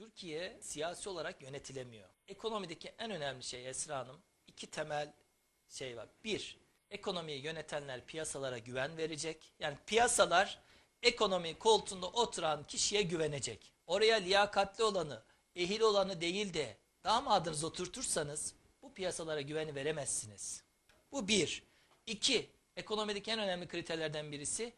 Türkiye siyasi olarak yönetilemiyor. Ekonomideki en önemli şey Esra Hanım iki temel şey var. Bir, ekonomiyi yönetenler piyasalara güven verecek. Yani piyasalar ekonomi koltuğunda oturan kişiye güvenecek. Oraya liyakatli olanı, ehil olanı değil de damadınızı oturtursanız bu piyasalara güveni veremezsiniz. Bu bir. İki, ekonomideki en önemli kriterlerden birisi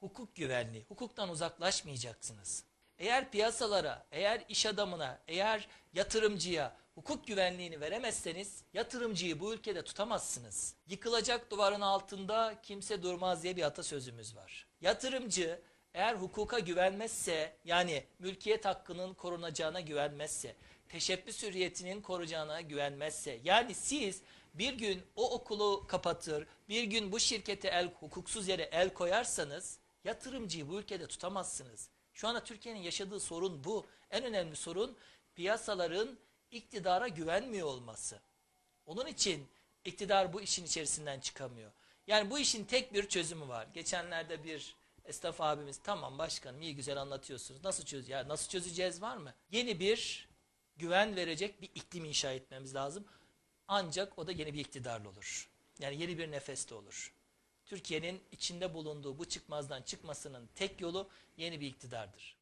hukuk güvenliği. Hukuktan uzaklaşmayacaksınız. Eğer piyasalara, eğer iş adamına, eğer yatırımcıya hukuk güvenliğini veremezseniz yatırımcıyı bu ülkede tutamazsınız. Yıkılacak duvarın altında kimse durmaz diye bir atasözümüz var. Yatırımcı eğer hukuka güvenmezse yani mülkiyet hakkının korunacağına güvenmezse, teşebbüs hürriyetinin koruyacağına güvenmezse yani siz bir gün o okulu kapatır, bir gün bu şirkete el hukuksuz yere el koyarsanız yatırımcıyı bu ülkede tutamazsınız. Şu anda Türkiye'nin yaşadığı sorun bu. En önemli sorun piyasaların iktidara güvenmiyor olması. Onun için iktidar bu işin içerisinden çıkamıyor. Yani bu işin tek bir çözümü var. Geçenlerde bir esnaf abimiz tamam başkanım iyi güzel anlatıyorsunuz. Nasıl çöz ya nasıl çözeceğiz var mı? Yeni bir güven verecek bir iklim inşa etmemiz lazım. Ancak o da yeni bir iktidarla olur. Yani yeni bir nefesle olur. Türkiye'nin içinde bulunduğu bu çıkmazdan çıkmasının tek yolu yeni bir iktidardır.